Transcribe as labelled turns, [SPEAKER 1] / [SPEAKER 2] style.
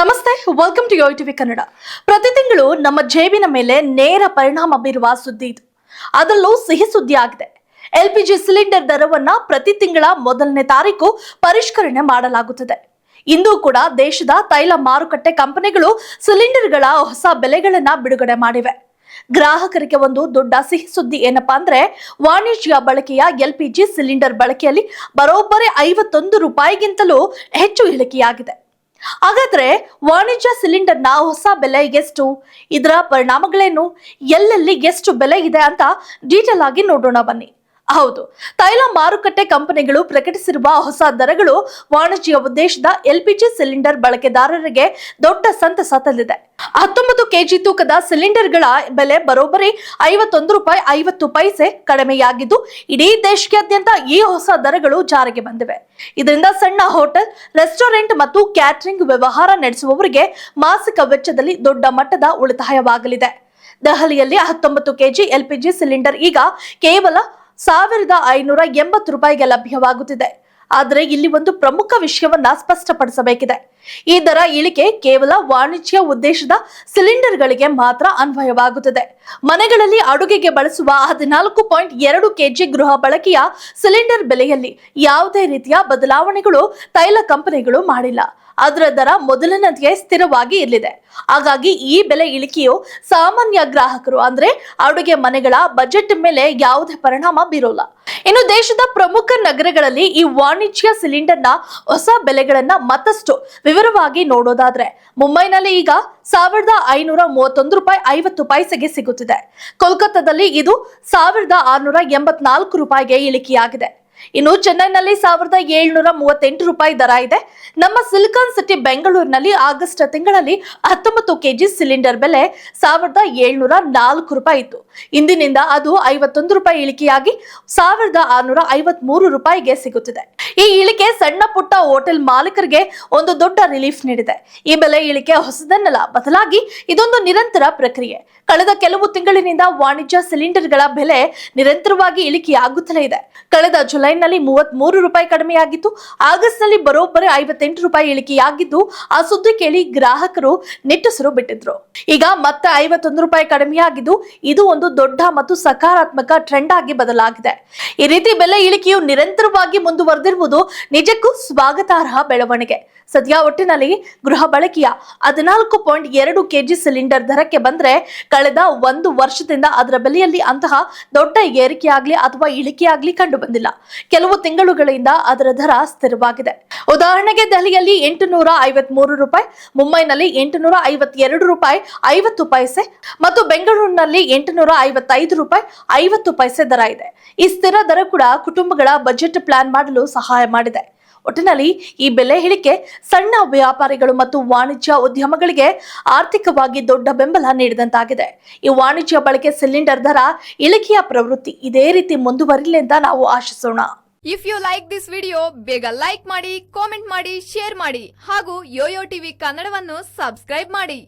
[SPEAKER 1] ನಮಸ್ತೆ welcome to yo TV Kannada ಪ್ರತಿ ತಿಂಗಳು ನಮ್ಮ ಜೇಬಿನ ಮೇಲೆ ನೇರ ಪರಿಣಾಮ ಬೀರುವ ಸುದ್ದಿ ಇದು. ಅದರಲ್ಲೂ ಸಿಹಿ ಸುದ್ದಿ ಆಗಿದೆ. ಜಿ ಸಿಲಿಂಡರ್ ದರವನ್ನ ಪ್ರತಿ ತಿಂಗಳ ಮೊದಲನೇ ತಾರೀಕು ಪರಿಷ್ಕರಣೆ ಮಾಡಲಾಗುತ್ತದೆ. ಇಂದು ಕೂಡ ದೇಶದ ತೈಲ ಮಾರುಕಟ್ಟೆ ಕಂಪನಿಗಳು ಸಿಲಿಂಡರ್ಗಳ ಹೊಸ ಬೆಲೆಗಳನ್ನ ಬಿಡುಗಡೆ ಮಾಡಿವೆ. ಗ್ರಾಹಕರಿಗೆ ಒಂದು ದೊಡ್ಡ ಸಿಹಿ ಸುದ್ದಿ ಏನಪ್ಪಾ ಅಂದ್ರೆ, ವಾಣಿಜ್ಯ ಬಳಕೆಯ ಎಲ್ಪಿಜಿ ಸಿಲಿಂಡರ್ ಬಳಕೆಯಲ್ಲಿ ಬರೋಬ್ಬರಿ ಐವತ್ತೊಂದು ರೂಪಾಯಿಗಿಂತಲೂ ಹೆಚ್ಚು ಇಳಿಕೆಯಾಗಿದೆ. ಹಾಗಾದ್ರೆ ವಾಣಿಜ್ಯ ಸಿಲಿಂಡರ್ನ ಹೊಸ ಬೆಲೆ ಎಷ್ಟು? ಇದರ ಪರಿಣಾಮಗಳೇನು? ಎಲ್ಲೆಲ್ಲಿ ಎಷ್ಟು ಬೆಲೆ ಇದೆ ಅಂತ ಡೀಟೇಲ್ ಆಗಿ ನೋಡೋಣ ಬನ್ನಿ. ಹೌದು. ತೈಲ ಮಾರುಕಟ್ಟೆ ಕಂಪನಿಗಳು ಪ್ರಕಟಿಸಿರುವ ಹೊಸ ದರಗಳು ವಾಣಿಜ್ಯ ಉದ್ದೇಶದ ಎಲ್ಪಿಜಿ ಸಿಲಿಂಡರ್ ಬಳಕೆದಾರರಿಗೆ ದೊಡ್ಡ ಸಂತಸ ತಂದಿದೆ. ಹತ್ತೊಂಬತ್ತು ಕೆಜಿ ತೂಕದ ಸಿಲಿಂಡರ್ಗಳ ಬೆಲೆ ಬರೋಬ್ಬರಿ ಐವತ್ತೊಂದು ರೂಪಾಯಿ ಐವತ್ತು ಪೈಸೆ ಕಡಿಮೆಯಾಗಿದ್ದು, ಇಡೀ ದೇಶಾದ್ಯಂತ ಈ ಹೊಸ ದರಗಳು ಜಾರಿಗೆ ಬಂದಿವೆ. ಇದರಿಂದ ಸಣ್ಣ ಹೋಟೆಲ್, ರೆಸ್ಟೋರೆಂಟ್ ಮತ್ತು ಕ್ಯಾಟರಿಂಗ್ ವ್ಯವಹಾರ ನಡೆಸುವವರಿಗೆ ಮಾಸಿಕ ವೆಚ್ಚದಲ್ಲಿ ದೊಡ್ಡ ಮಟ್ಟದ ಉಳಿತಾಯವಾಗಲಿದೆ. ದೆಹಲಿಯಲ್ಲಿ ಹತ್ತೊಂಬತ್ತು ಕೆಜಿ ಎಲ್ಪಿಜಿ ಸಿಲಿಂಡರ್ ಈಗ ಕೇವಲ ಸಾವಿರದ ಐನೂರ ಎಂಬತ್ತು ರೂಪಾಯಿಗೆ ಲಭ್ಯವಾಗುತ್ತಿದೆ. ಆದರೆ ಇಲ್ಲಿ ಒಂದು ಪ್ರಮುಖ ವಿಷಯವನ್ನ ಸ್ಪಷ್ಟಪಡಿಸಬೇಕಿದೆ. ಈ ದರ ಇಳಿಕೆ ಕೇವಲ ವಾಣಿಜ್ಯ ಉದ್ದೇಶದ ಸಿಲಿಂಡರ್ಗಳಿಗೆ ಮಾತ್ರ ಅನ್ವಯವಾಗುತ್ತದೆ. ಮನೆಗಳಲ್ಲಿ ಅಡುಗೆಗೆ ಬಳಸುವ ಹದಿನಾಲ್ಕು ಪಾಯಿಂಟ್ ಎರಡು ಕೆಜಿ ಗೃಹ ಬಳಕೆಯ ಸಿಲಿಂಡರ್ ಬೆಲೆಯಲ್ಲಿ ಯಾವುದೇ ರೀತಿಯ ಬದಲಾವಣೆಗಳು ತೈಲ ಕಂಪನಿಗಳು ಮಾಡಿಲ್ಲ. ಅದರ ದರ ಮೊದಲಿನಂತೆಯೇ ಸ್ಥಿರವಾಗಿ ಇರಲಿದೆ. ಹಾಗಾಗಿ ಈ ಬೆಲೆ ಇಳಿಕೆಯು ಸಾಮಾನ್ಯ ಗ್ರಾಹಕರು, ಅಂದ್ರೆ ಅಡುಗೆ ಮನೆಗಳ ಬಜೆಟ್ ಮೇಲೆ ಯಾವುದೇ ಪರಿಣಾಮ ಬೀರೋಲ್ಲ. ಇನ್ನು ದೇಶದ ಪ್ರಮುಖ ನಗರಗಳಲ್ಲಿ ಈ ವಾಣಿಜ್ಯ ಸಿಲಿಂಡರ್ನ ಹೊಸ ಬೆಲೆಗಳನ್ನ ಮತ್ತಷ್ಟು ವಿವರವಾಗಿ ನೋಡೋದಾದ್ರೆ, ಮುಂಬೈನಲ್ಲಿ ಈಗ ಸಾವಿರದ ಐನೂರ ಮೂವತ್ತೊಂದು ರೂಪಾಯಿ ಐವತ್ತು ಪೈಸೆಗೆ ಸಿಗುತ್ತಿದೆ. ಕೋಲ್ಕತ್ತಾದಲ್ಲಿ ಇದು ಸಾವಿರದ ಆರುನೂರ ಎಂಬತ್ನಾಲ್ಕು ರೂಪಾಯಿಗೆ ಇಳಿಕೆಯಾಗಿದೆ. ಇನ್ನು ಚೆನ್ನೈನಲ್ಲಿ ಸಾವಿರದ ಏಳ್ನೂರ ಮೂವತ್ತೆಂಟು ರೂಪಾಯಿ ದರ ಇದೆ. ನಮ್ಮ ಸಿಲಿಕಾನ್ ಸಿಟಿ ಬೆಂಗಳೂರಿನಲ್ಲಿ ಆಗಸ್ಟ್ ತಿಂಗಳಲ್ಲಿ ಹತ್ತೊಂಬತ್ತು ಕೆಜಿ ಸಿಲಿಂಡರ್ ಬೆಲೆ ಸಾವಿರದ ಏಳ್ನೂರ ನಾಲ್ಕು ರೂಪಾಯಿ ಇತ್ತು. ಇಂದಿನಿಂದ ಅದು ಐವತ್ತೊಂದು ರೂಪಾಯಿ ಇಳಿಕೆಯಾಗಿ ಸಾವಿರದ ಆರುನೂರ ಐವತ್ಮೂರು ರೂಪಾಯಿಗೆ ಸಿಗುತ್ತಿದೆ. ಈ ಇಳಿಕೆ ಸಣ್ಣ ಪುಟ್ಟ ಹೋಟೆಲ್ ಮಾಲೀಕರಿಗೆ ಒಂದು ದೊಡ್ಡ ರಿಲೀಫ್ ನೀಡಿದೆ. ಈ ಬೆಲೆ ಇಳಿಕೆ ಹೊಸದನ್ನಲ್ಲ ಬದಲಾಗಿ ಇದೊಂದು ನಿರಂತರ ಪ್ರಕ್ರಿಯೆ. ಕಳೆದ ಕೆಲವು ತಿಂಗಳಿನಿಂದ ವಾಣಿಜ್ಯ ಸಿಲಿಂಡರ್ಗಳ ಬೆಲೆ ನಿರಂತರವಾಗಿ ಇಳಿಕೆಯಾಗುತ್ತಲೇ ಇದೆ. ಕಳೆದ ಜುಲೈನಲ್ಲಿ ಮೂವತ್ತ್ ಮೂರು ರೂಪಾಯಿ ಕಡಿಮೆಯಾಗಿತ್ತು. ಆಗಸ್ಟ್ನಲ್ಲಿ ಬರೋಬ್ಬರಿ ಐವತ್ತೆಂಟು ರೂಪಾಯಿ ಇಳಿಕೆಯಾಗಿದ್ದು, ಆ ಸುದ್ದಿ ಕೇಳಿ ಗ್ರಾಹಕರು ನಿಟ್ಟುಸಿರು ಬಿಟ್ಟಿದ್ರು. ಈಗ ಮತ್ತೆ ಐವತ್ತೊಂದು ರೂಪಾಯಿ ಕಡಿಮೆಯಾಗಿದ್ದು, ಇದು ಒಂದು ದೊಡ್ಡ ಮತ್ತು ಸಕಾರಾತ್ಮಕ ಟ್ರೆಂಡ್ ಆಗಿ ಬದಲಾಗಿದೆ. ಈ ರೀತಿ ಬೆಲೆ ಇಳಿಕೆಯು ನಿರಂತರವಾಗಿ ಮುಂದುವರೆದಿರುವುದು ನಿಜಕ್ಕೂ ಸ್ವಾಗತಾರ್ಹ ಬೆಳವಣಿಗೆ. ಸದ್ಯ ಒಟ್ಟಿನಲ್ಲಿ ಗೃಹ ಬಳಕೆಯ ಹದಿನಾಲ್ಕು ಪಾಯಿಂಟ್ ಎರಡು ಕೆಜಿ ಸಿಲಿಂಡರ್ ದರಕ್ಕೆ ಬಂದ್ರೆ ಕಳೆದ ಒಂದು ವರ್ಷದಿಂದ ಅದರ ಬೆಲೆಯಲ್ಲಿ ಅಂತಹ ದೊಡ್ಡ ಏರಿಕೆಯಾಗಲಿ ಅಥವಾ ಇಳಿಕೆಯಾಗಲಿ ಕಂಡು ಬಂದಿಲ್ಲ ಕೆಲವು ತಿಂಗಳುಗಳಿಂದ ಅದರ ದರ ಸ್ಥಿರವಾಗಿದೆ. ಉದಾಹರಣೆಗೆ ದೆಹಲಿಯಲ್ಲಿ ಎಂಟುನೂರ ಐವತ್ ಮೂರು ರೂಪಾಯಿ, ಮುಂಬೈನಲ್ಲಿ ಎಂಟು ನೂರ ಐವತ್ತೆರಡು ರೂಪಾಯಿ, ಐವತ್ತು ಪೈಸೆ ಮತ್ತು ಬೆಂಗಳೂರಿನಲ್ಲಿ ಎಂಟು ನೂರ ಐವತ್ತೈದು ರೂಪಾಯಿ, ಐವತ್ತು ಪೈಸೆ ದರ ಇದೆ. ಈ ಸ್ಥಿರ ದರ ಕೂಡ ಕುಟುಂಬಗಳ ಬಜೆಟ್ ಪ್ಲಾನ್ ಮಾಡಲು ಸಹಾಯ ಮಾಡಿದೆ. ಒಟ್ಟಿನಲ್ಲಿ ಈ ಬೆಲೆ ಇಳಿಕೆ ಸಣ್ಣ ವ್ಯಾಪಾರಿಗಳು ಮತ್ತು ವಾಣಿಜ್ಯ ಉದ್ಯಮಗಳಿಗೆ ಆರ್ಥಿಕವಾಗಿ ದೊಡ್ಡ ಬೆಂಬಲ ನೀಡಿದಂತಾಗಿದೆ. ಈ ವಾಣಿಜ್ಯ ಬಳಕೆ ಸಿಲಿಂಡರ್ ದರ, ಇಳಿಕೆಯ ಪ್ರವೃತ್ತಿ ಇದೇ ರೀತಿ ಮುಂದುವರಿಲಿ ಅಂತ ನಾವು ಆಶಿಸೋಣ.
[SPEAKER 2] If you like this video ಬೇಗ ಲೈಕ್ ಮಾಡಿ ಕಾಮೆಂಟ್ ಮಾಡಿ ಶೇರ್ ಮಾಡಿ ಹಾಗೂ ಯೋಯೋ ಟಿವಿ ಕನ್ನಡವನ್ನು ಸಬ್ಸ್ಕ್ರೈಬ್ ಮಾಡಿ.